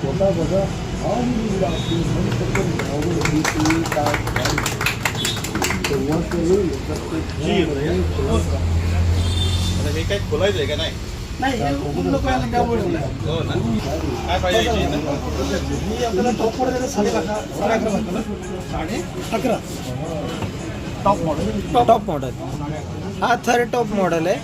स्वतः बघा आणि आपली मनपसंत नावं घ्यायची, काय काय. तेव्हा ते हे काय खोलायचं आहे का नाही? टॉप मॉडेल टॉप मॉडेल हा थर्ड टॉप मॉडेल आहे.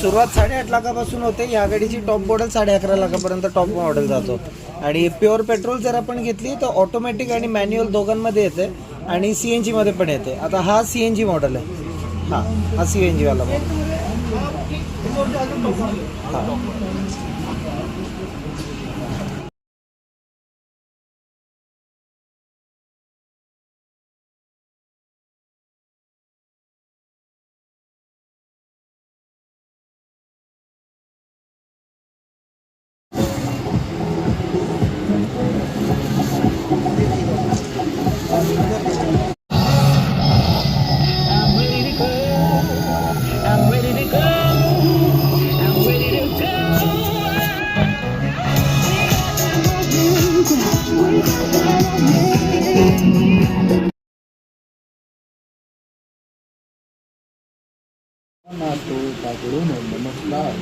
सुरुवात साडेआठ लाखापासून होते. या गाडीची टॉप मॉडेल साडे अकरा लाखापर्यंत टॉप मॉडेल जातो. आणि प्युअर पेट्रोल जर आपण घेतली तर ऑटोमॅटिक आणि मॅन्युअल दोघांमध्ये येते आणि सी एन जीमध्ये पण येते. आता हा सी एन जी मॉडेल आहे. हा हा सी एन जीवाला मॉडेल हा. Namato Bhagavato Namaskar